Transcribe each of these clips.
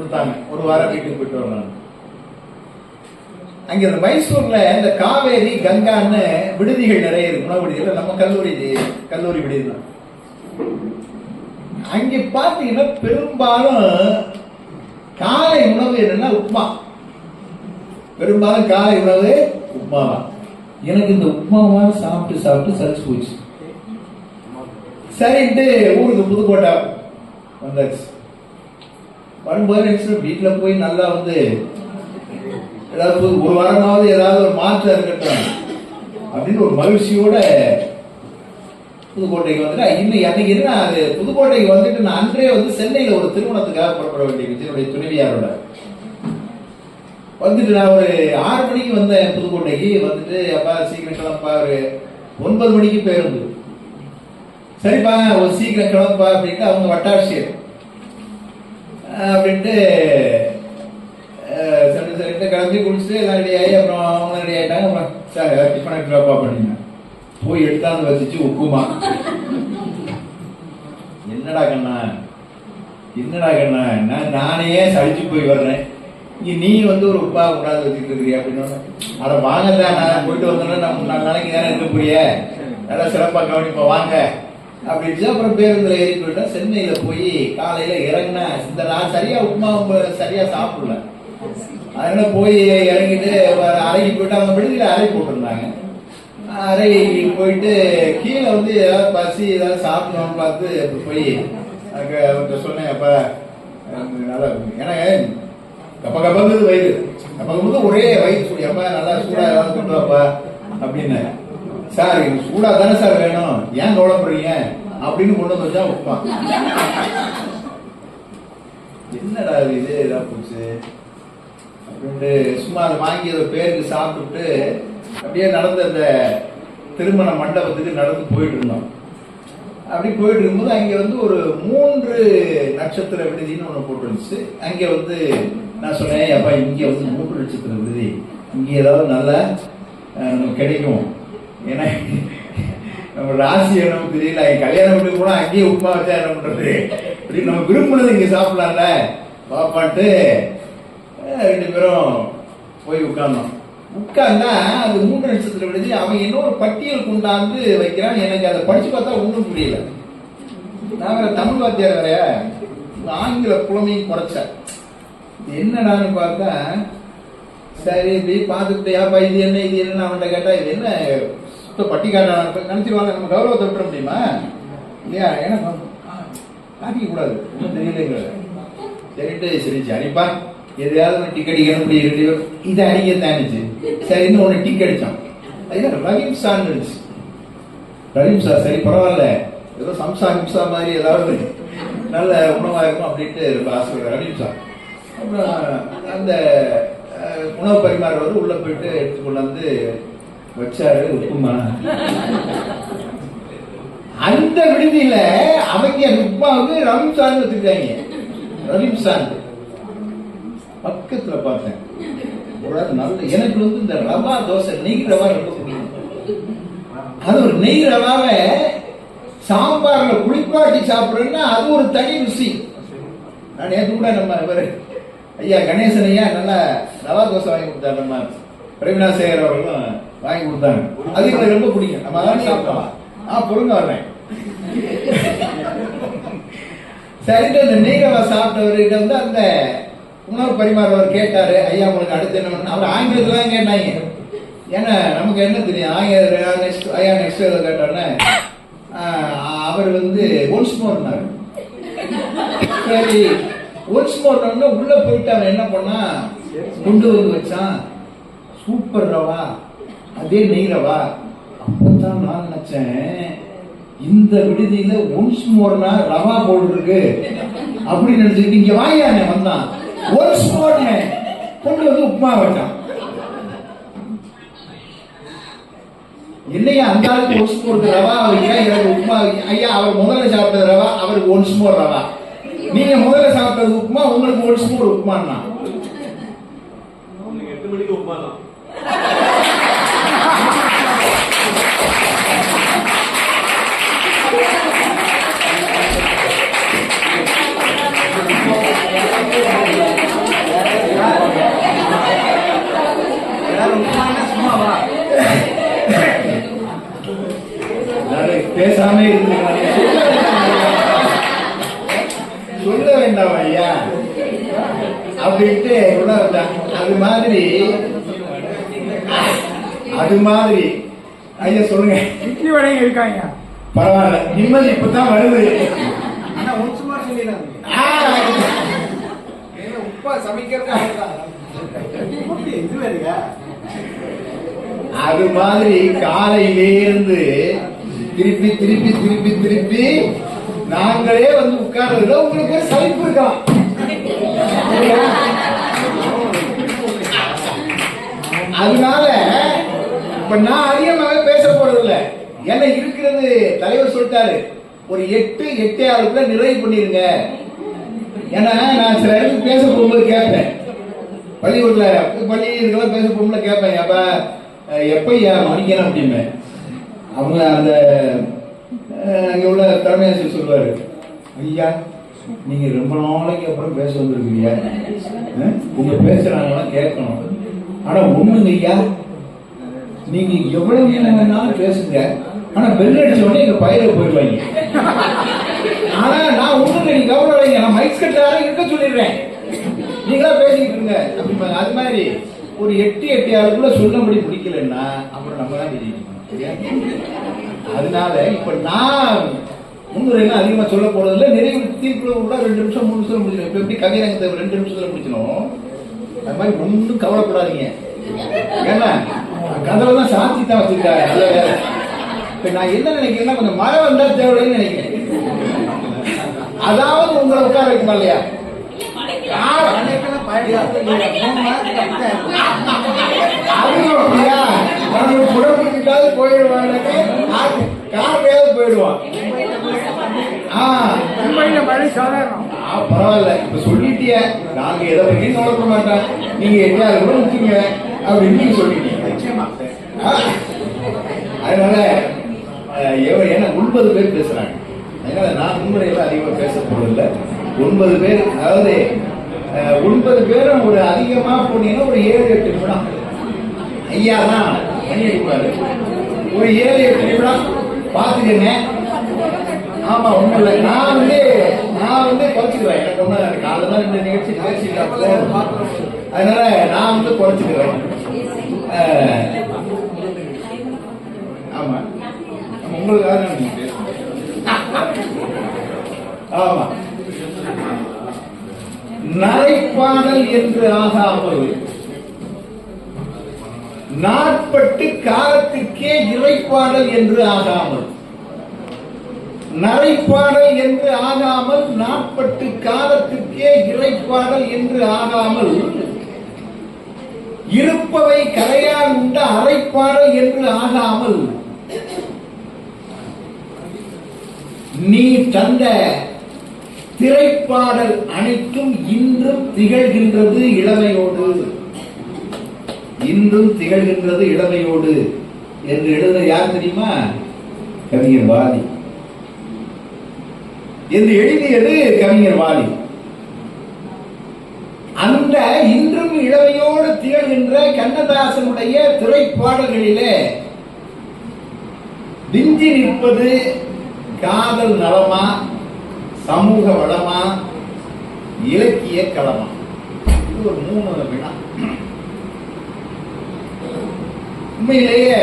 கொடுத்தாங்க. ஒரு வாரம் வீட்டுக்கு போயிட்டு வர்றாங்க அங்க மைசூர்ல இந்த காவேரி கங்கான்னு விடுதிகள் நிறைய இருக்கு. உணவு விடுதிகள். நம்ம கல்லூரி கல்லூரி விடுதி தான். அங்க பாத்தீங்கன்னா பெரும்பாலும் காலை உணவு என்னன்னா உப்மா பெரும்பாலும் காலை உணவு உப்மா தான். எனக்கு இந்த உப்மாவா சாப்பிட்டு சாப்பிட்டு சலிச்சு போச்சு. சரின்ட்டு ஊருக்கு புதுக்கோட்டை வந்தாச்சு. வரும்போது நினைச்சு வீட்டுல போய் நல்லா வந்து ஏதாவது ஒரு வாரமாவது ஏதாவது ஒரு மாற்றம் இருக்கட்டும் அப்படின்னு ஒரு மகிழ்ச்சியோட புதுக்கோட்டைக்கு வந்துட்டு இன்னும் அன்னைக்கு என்ன அது? புதுக்கோட்டைக்கு வந்துட்டு நான் அன்றே வந்து சென்னையில ஒரு திருமணத்துக்காக புறப்பட வேண்டியது என்னுடைய துணைவியாரோட. வந்துட்டு நான் ஒரு ஆறு மணிக்கு வந்தேன் புதுக்கோட்டைக்கு. வந்துட்டு அப்பா சீக்கிரம் கிளம்பா ஒரு ஒன்பது மணிக்கு பேருந்து சரிப்பா ஒரு சீக்கிரம் கிளம்பா அப்படின்ட்டு அவங்க வட்டாட்சியர். அப்படின்ட்டு சரி சரிட்டு கிளம்பி குடிச்சிட்டு எல்லாம் ரெடி ஆகி அப்புறம் அவங்க ரெடி ஆகிட்டாங்க அப்புறம் சார் டிஃபன் எடுத்துருவாப்பா அப்படின்னா போய் எடுத்தாந்து வச்சுச்சு உப்புமா. என்னடா கண்ணா? என்னடா கண்ணா? நான் நானே சளிச்சு போய் வர்றேன். இங்கே நீ வந்து ஒரு உப்பா கொண்டாந்து வச்சுட்டு இருக்கிறியா அப்படின்னு அதை வாங்க நான் போயிட்டு வந்தோன்னா நான் நாலு நாளைக்கு தானே இருக்க போய் நல்லா சிறப்பாக கவனிப்பா வாங்க. அப்படின்ட்டு அப்புறம் பேருந்துல ஏறி போயிட்டா சென்னையில போய் காலையில இறங்கினா இந்த நான் சரியா உப்புமா சரியா சாப்பிடல. அதனால போய் இறங்கிட்டு அறைக்கு போயிட்டு அவங்க விடுதியில அறை போட்டிருந்தாங்க. அறை போயிட்டு கீழே வந்து ஏதாவது பசி ஏதாவது சாப்பிடணும்னு பார்த்து அப்படி போய் அங்க அவர்கிட்ட சொன்னேன் அப்ப நல்லா இருக்கும் ஏன்னா கப்ப கப்பங்கிறது வயிறு. கப்ப கப்பங்குது ஒரே வயிறு சூடி அப்பா நல்லா சூடா ஏதாவது கொண்டு வாப்பா அப்படின்னு சார் எனக்கு சூடா தானே சார் வேணும். ஏன் கவலைப்படுறீங்க அப்படின்னு கொண்டு வந்து வச்சா உப்பா என்னடா இது? இது இதா போச்சு. அப்படின்ட்டு சும்மா அதை வாங்கி அதை பேருக்கு சாப்பிட்டுட்டு அப்படியே நடந்த அந்த திருமண மண்டபத்துக்கு நடந்து போயிட்டு இருந்தோம். அப்படி போயிட்டு இருக்கும்போது அங்கே வந்து ஒரு மூன்று நட்சத்திர விடுதின்னு ஒன்று போட்டுருந்துச்சு அங்கே வந்து நான் சொன்னேன் அப்பா இங்கே வந்து மூன்று நட்சத்திர விடுதி. இங்கே ஏதாவது நல்லா நமக்கு கிடைக்கும். ஏன்னா நம்ம ராசி என்ன தெரியல. என் கல்யாணம் பண்ணி போனால் அங்கேயே உப்புமா வச்சா என்ன பண்றது? இப்படி நம்ம விரும்பினது இங்க சாப்பிடலாம்ல. பாப்பான்ட்டு ரெண்டு பேரும் போய் உட்கார்ந்தோம். உட்கார்ந்தா அது மூன்று நட்சத்திரம் விடுதி அவன் இன்னொரு பட்டியல் கொண்டாந்து வைக்கிறான். எனக்கு அதை படிச்சு பார்த்தா ஒன்றும் புரியல. நான் வேற தமிழ் வாத்தியார் வேற. ஆங்கில புலமையும் குறைச்சேன். என்னடான்னு பார்த்தா சரி இப்படி பார்த்துட்டு ஏப்பா இது என்ன இது என்ன அவன்கிட்ட கேட்டா இது என்ன? ஸோ பட்டிக்காரன் காட்டான நம்ம கௌரவத்தை விட்டுற முடியுமா? இல்லையா? ஏன்னா காட்டிக்க கூடாது. ஒன்றும் தெரியலைங்கிறது சரிட்டு சரி சரிப்பா எதையாவது ஒரு டிக்கெட் அடிக்கணும் இப்படி இதை அடிக்க தானிச்சு சரி இன்னும் ஒன்று டிக் அடித்தான் அது ரஹீம் சான் இருந்துச்சு ரஹீம் சார் சரி பரவாயில்ல. ஏதோ சம்சா ஹிம்சா மாதிரி ஏதாவது நல்ல உணவாக இருக்கும் அப்படின்ட்டு ரொம்ப ஆசைப்படுற ரஹீம் சார். அப்புறம் அந்த உணவு பரிமாறுவது உள்ளே போயிட்டு எடுத்து கொண்டாந்து வச்சாரு உப்புமா. அந்த விடுதியில அவங்க உப்புமாவுக்கு ரம்சான் வச்சிருக்காங்க. ரஹீம் பக்கத்துல பார்த்தேன். நல்ல எனக்கு வந்து இந்த ரவா தோசை நெய் ரவா ரொம்ப பிடிக்கும். அது ஒரு நெய் ரவாவை சாம்பார்ல குளிப்பாட்டி சாப்பிடுறேன்னா அது ஒரு தனி ருசி. நான் நேற்று கூட நம்ம இவர் ஐயா கணேசன் ஐயா நல்லா ரவா தோசை வாங்கி கொடுத்தாரு நம்ம பிரவீனா சேகர் அவர்களும். வாங்கி கொடுத்தாங்க. அது எனக்கு ரொம்ப பிடிக்கும். நம்ம அதான் சாப்பிட்டோம் ஆ பொறுங்க வர்றேன். சரிட்டு அந்த நெய் சாப்பிட்டவர்கிட்ட வந்து அந்த உணவு பரிமாறவர் கேட்டாரு. ஐயா உங்களுக்கு அடுத்து என்ன அவர் ஆங்கிலத்துல தான் கேட்டாங்க. ஏன்னா நமக்கு என்ன தெரியும்? ஆங்கில நெக்ஸ்ட் ஐயா நெக்ஸ்ட் இதில் கேட்டோன்னே அவர் வந்து ஒன்ஸ் மோர்னாரு சரி ஒன்ஸ் மோர்னோம்னா உள்ள போயிட்டு அவன் என்ன பண்ணா கொண்டு வந்து வச்சான். சூப்பர் ரவா. அதே நெய் அப்பதான் நான் நினைச்சேன் இந்த விடுதியில ஒன்ஸ் மோர்னா ரவா போல் இருக்கு அப்படின்னு நினைச்சிட்டு இங்க வாயானே வந்தான். ஒன்ஸ் மோர்னே கொண்டு வந்து உப்புமா வச்சான். இல்லையா அந்த ஆளுக்கு ஒன்ஸ் மோர் ரவா வைக்க எனக்கு உப்புமா ஐயா அவர் முதல்ல சாப்பிட்டது ரவா அவருக்கு ஒன்ஸ் மோர் ரவா. நீங்க முதல்ல சாப்பிட்டது உப்புமா உங்களுக்கு ஒன்ஸ் மோர் உப்புமான்னா. பாரு பேசாம சொல்ல வேண்டாம் ஐயா. அப்படின்ட்டு அது மாதிரி. அது மாதிரி. ஐயா சொல்லுங்க. இட்லி வடையும் இருக்காங்க பரவாயில்ல. நிம்மதி இப்பதான் வருது. ஆனா உச்சுமா சொல்லிடுறாங்க உப்பா சமைக்கிறது இது வேறுங்க அது மாதிரி காலையிலேருந்து திருப்பி திருப்பி திருப்பி திருப்பி நாங்களே வந்து உட்கார்றதுல உங்களுக்கு ஒரு சலிப்பு இருக்கலாம் அதனால இப்ப நான் அதிகமாக பேச போறது இல்ல இருக்கிறது? தலைவர் சொல்லிட்டாரு. ஒரு எட்டு எட்டே ஆளுக்குள்ள நிறைவு பண்ணிருங்க. ஏன்னா நான் சில இடத்துக்கு பேச போகும்போது கேட்பேன். பள்ளிக்கூடத்துல பள்ளி இதுக்கெல்லாம் பேச போகும்போது கேட்பேன் அப்ப எப்ப மணிக்கணும் அப்படின்னு அவங்க அந்த அஹ், அங்க உள்ள தலைமை ஆசிரியர் சொல்லுவாரு ஐயா நீங்க ரொம்ப நாளைக்கு அப்புறம் பேச வந்துருக்கீங்க. அஹ், உங்க பேசுறாங்கலாம் கேட்கணும். ஆனா ஒண்ணுங்க ஐயா நீங்க எவ்வளவு நேரம் வேணாலும் பேசுங்க. ஆனா பெல் அடிச்ச உடனே எங்க பயிர போயிடுவாங்க. ஆனா நான் ஒண்ணுங்க நீ கவலைங்க நான் மைக் கட்டார இருக்க சொல்லிடுறேன். நீங்களா பேசிக்கிட்டு இருங்க. அப்படிம்பாங்க அது மாதிரி ஒரு எட்டு எட்டு ஆளுக்குள்ள சொல்லும்படி பிடிக்கலன்னா அப்புறம் நம்ம தான் தெரிஞ்சுக்கணும். அதனால இப்ப நான் முன்னுரையெல்லாம் அதிகமா சொல்ல போறது இல்ல நிறைய தீர்ப்புல கூட ரெண்டு நிமிஷம் மூணு நிமிஷம் முடிச்சிடும் இப்ப எப்படி கவியரங்கத்தை ரெண்டு நிமிஷத்துல முடிச்சிடும் அது மாதிரி ஒன்றும் கவலைப்படாதீங்க. ஏன்னா கதவை தான் சாத்தி தான் வச்சிருக்காங்க வேலை இப்ப நான் என்ன நினைக்கிறேன்னா கொஞ்சம் மழை வந்தா தேவைன்னு நினைக்கிறேன். அதாவது உங்களை உட்கார வைக்குமா இல்லையா? அவனுக்கு புறப்பட்டுட்டாவது போயிடுவான். கார்லையாவது போயிடுவான் பரவாயில்ல இப்ப சொல்லிட்டிய. நாங்க எதை பத்தியும் கவலைப்பட மாட்டோம். நீங்க எங்கேயாவது கூட முக்கிங்க அப்படின்னு நீங்க சொல்லிட்டீங்க. நிச்சயமா. அதனால ஏன்னா ஒன்பது பேர் பேசுறாங்க. அதனால நான் முன்முறையில அதிகமா பேச போறதில்ல. ஒன்பது பேர் அதாவது ஒன்பது பேரும் ஒரு அதிகமா போனீங்கன்னா ஒரு ஏழு எட்டு நிமிடம் ஐயா தான் மணி அடிப்பாரு ஒரு ஏழு எட்டு நிமிடம் பாத்துக்கங்க ஆமா ஒண்ணும் இல்லை. நான் வந்து நான் வந்து குறைச்சிக்கிறேன் எனக்கு ஒண்ணு தான் இந்த நிகழ்ச்சி பேசிட்டா அதனால நான் வந்து குறைச்சிக்கிறேன் ஆமா. உங்களுக்காக ஆமா. நரைப்பாடல் என்று ஆகாமல் நாட்பட்டு காலத்துக்கே இறைப்பாடல் என்று ஆகாமல் நரைப்பாடல் என்று ஆகாமல் நாட்பட்டு காலத்துக்கே இறைப்பாடல் என்று ஆகாமல் இருப்பவை கரையால் உண்ட அரைப்பாடல் என்று ஆகாமல் நீ தந்த திரைப்பாடல் அனைத்தும் இன்றும் திகழ்கின்றது இளமையோடு. இன்றும் திகழ்கின்றது இளமையோடு என்று எழுத யார் தெரியுமா? கவிஞர் வாலி. என்று எழுதியது கவிஞர் வாலி. அந்த இன்றும் இளமையோடு திகழ்கின்ற கண்ணதாசனுடைய திரைப்பாடல்களிலே விஞ்சி நிற்பது காதல் நலமா சமூக வளமா இலக்கிய களமா? இது ஒரு மூணு வினா. உண்மையிலேயே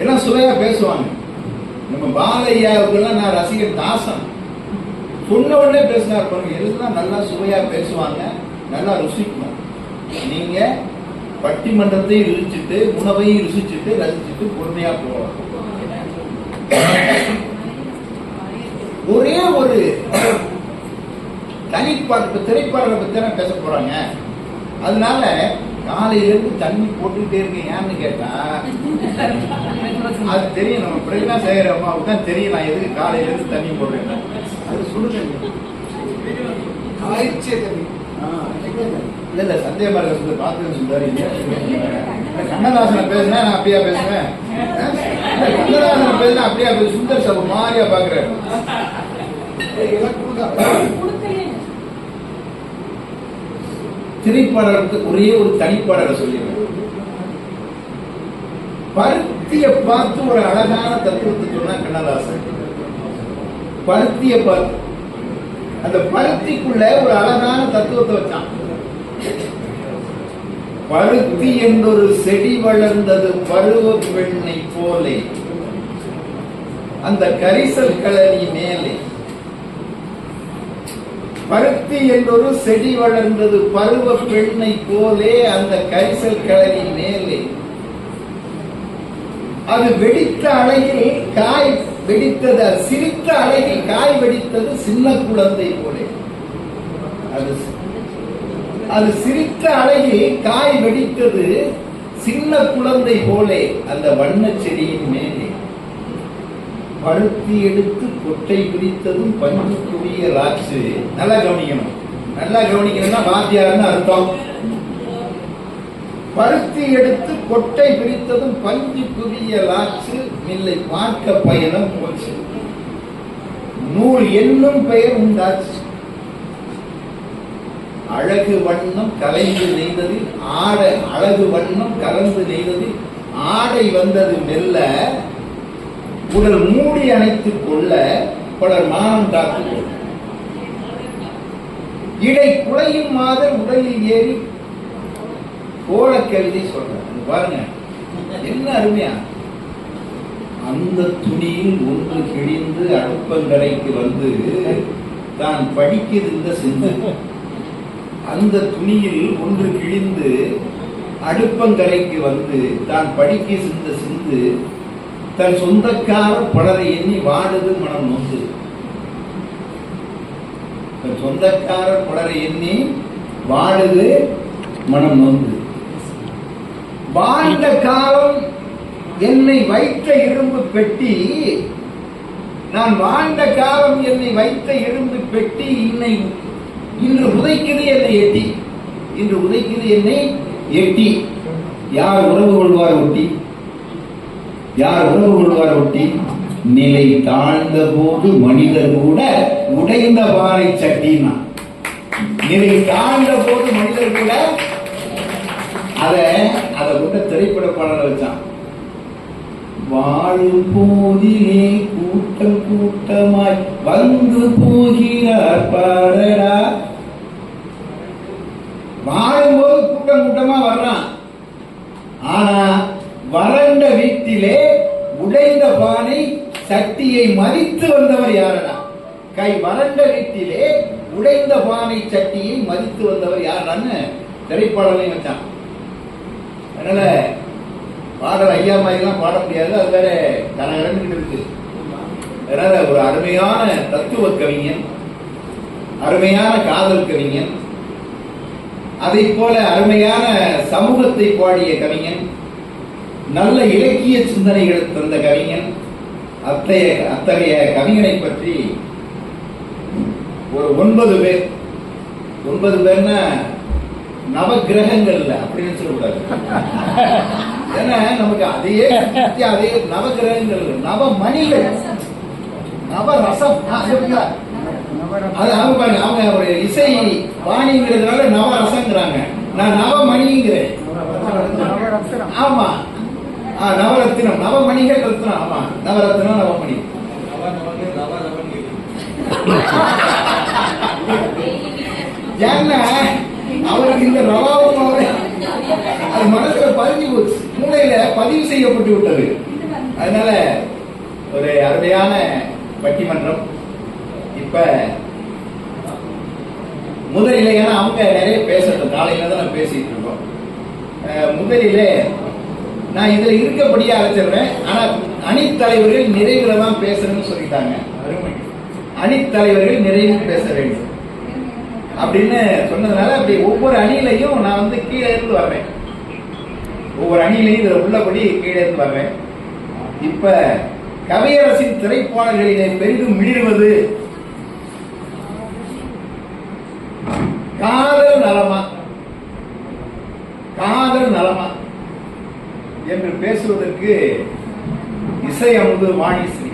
எல்லாம் சுவையா பேசுவாங்க. நம்ம பாலையாவுக்குலாம் நான் ரசிகர் தாசன். சொன்ன உடனே பேசினார் பாருங்க எல்லாம் நல்லா சுவையா பேசுவாங்க நல்லா ருசிக்கணும் நீங்க பட்டிமன்றத்தை ருசிச்சுட்டு உணவையும் ருசிச்சுட்டு ரசிச்சுட்டு பொறுமையா போகலாம் ஒரே ஒரு தனிப்பாட்டு திரைப்பாடலை பத்தி தான் பேச போறாங்க. அதனால காலையில இருந்து தண்ணி போட்டுக்கிட்டே இருக்கேன். ஏன்னு கேட்டா அது தெரியும். நம்ம பிரகனா சேகர அம்மாவுக்கு தான் தெரியும். நான் எதுக்கு காலையில இருந்து தண்ணி போடுறேன். அது சுடுதண்ணி ஆயிடுச்சே தம்பி இல்ல இல்ல சந்தேகமா இருக்க சொல்லி. பார்த்து? இல்ல, கண்ணதாசனை பேசுனா நான் அப்படியா பேசுவேன்? கண்ணதாசனை பேசுனா அப்படியா பேசு சுந்தர் சபை மாதிரியா பாக்குறேன் திரைப்பாடலுக்கு ஒரே ஒரு தனிப்பாடலை சொல்லிடுறேன் பருத்திய பார்த்து ஒரு அழகான தத்துவத்தை சொன்னா கண்ணதாசன். பருத்திய பார்த்து. அந்த பருத்திக்குள்ள ஒரு அழகான தத்துவத்தை வச்சான். பருத்தி என்றொரு செடி வளர்ந்தது பருவ பெண்ணை போலே. அந்த கரிசல் கலரி மேலே பருத்தி என்றொரு செடி வளர்ந்தது பருவ பெண்ணை போலே அந்த கரிசல் கழனி மேலே. அது வெடித்த அழகில் காய் வெடித்தது அது சிரித்த அழகில் காய் வெடித்தது சின்ன குழந்தை போலே. அது அது சிரித்த அழகில் காய் வெடித்தது சின்ன குழந்தை போலே அந்த வண்ண செடியின் மேலே. பருத்தி எடுத்து கொட்டை பிரித்ததும் பஞ்சு குவிய ராட்சு. நல்லா கவனிக்கணும். நல்லா கவனிக்கணும்னா வாத்தியார்னு அர்த்தம். பருத்தி எடுத்து கொட்டை பிரித்ததும் பஞ்சு குவிய லாச்சு மில்லை பார்க்க பயணம் போச்சு. நூல் என்னும் பெயர் உண்டாச்சு. அழகு வண்ணம் கலைந்து நெய்ததில் ஆடை அழகு வண்ணம் கலந்து நெய்ததில் ஆடை வந்தது மெல்ல உடல் மூடி அணைத்துக் கொள்ள பலர் மானம் காத்துக் இடை குலையும் மாத உடலில் ஏறி கோல கவிதை சொல்றேன் பாருங்க. என்ன அருமையா? அந்த துணியில் ஒன்று கிழிந்து அடுப்பங்கரைக்கு வந்து தான் படிக்கிருந்த சிந்து. அந்த துணியில் ஒன்று கிழிந்து அடுப்பங்கரைக்கு வந்து தான் படிக்க சிந்த சிந்து. தன் சொந்தக்கார பலரை எண்ணி வாடுது மனம் நொந்து. தன் சொந்தக்கார பலரை எண்ணி வாடுது மனம் நொந்து. வாழ்ந்த காலம் என்னை வைத்த இரும்பு பெட்டி. நான் வாழ்ந்த காலம் என்னை வைத்த இரும்பு பெட்டி. இன்னை இன்று உதைக்குது என்னை எட்டி. இன்று உதைக்குது என்னை எட்டி. யார் உறவு கொள்வார் ஒட்டி? யார் உணவு கொள்வார் ஒட்டி நிலை தாழ்ந்த போது மனிதர் கூட உடைந்த பாறை சட்டினா. நிலை தாழ்ந்த போது மனிதர் கூட அத அத கொண்ட திரைப்பட பாடல வச்சான். வாழும் போதிலே கூட்டம் கூட்டமாய் வந்து போகிறார் பாரடா. வாழும்போது கூட்டம் கூட்டமா வர்றான். ஆனா வறண்ட வீட்டிலே உடைந்த பானை சட்டியை மதித்து வந்தவர் யாரடா? கை வறண்ட வீட்டிலே உடைந்த பானை சட்டியை மதித்து வந்தவர் யாரான்னு திரைப்பாடலையும் வச்சான். அதனால பாடல் ஐயா மாதிரிலாம் பாட முடியாது அது வேற கனகரன்னு இருக்கு. அதனால ஒரு அருமையான தத்துவ கவிஞன் அருமையான காதல் கவிஞன் அதை போல அருமையான சமூகத்தை பாடிய கவிஞன் நல்ல இலக்கிய சிந்தனைகள் தந்த கவிஞன். அத்தகைய அத்தகைய கவிஞனை பற்றி ஒரு ஒன்பது பேர் ஒன்பது பேர்னா நவகிரகங்கள்ல அப்படின்னு சொல்லக்கூடாது. ஏன்னா நமக்கு அதையே அதே நவகிரகங்கள் நவ மணிகள் நவரசம் ரசம் அது அவங்க பாருங்க அவங்க ஒரு இசை பாணிங்கிறதுனால நவரசங்கிறாங்க. நான் நவமணிங்கிறேன். மணிங்கிறேன் ஆமா. நவரத்தினம். நவமணிகள் ரத்னம். ஆமா நவரத்னம் நவமணி. ஏன்னா அவருக்கு இந்த ரவாவும் அது மனசுல பதிஞ்சு போச்சு. மூளையில பதிவு செய்யப்பட்டு விட்டது. அதனால ஒரு அருமையான பட்டிமன்றம் இப்ப முதலில் ஏன்னா அவங்க நிறைய பேசட்டும் காலையில தான் நான் பேசிட்டு இருக்கோம் முதலிலே நான் இதுல இருக்கபடியே அழைச்சிடுறேன். ஆனா அணித்தலைவர்கள் நிறைவுல தான் பேசணும்னு சொல்லிட்டாங்க. அணித்தலைவர்கள் நிறைவில் பேச வேண்டும். அப்படின்னு சொன்னதுனால அப்படி ஒவ்வொரு அணியிலையும் நான் வந்து கீழே இருந்து வர்றேன். ஒவ்வொரு அணியிலையும் இதுல உள்ளபடி கீழே இருந்து வர்றேன். இப்ப கவியரசின் திரைப்பாடல்களிலே பெரிதும் மீறுவது காதல் நலமா காதல் நலமா என்று பேசுவதற்கு இசை அமுது வாணிஸ்ரீ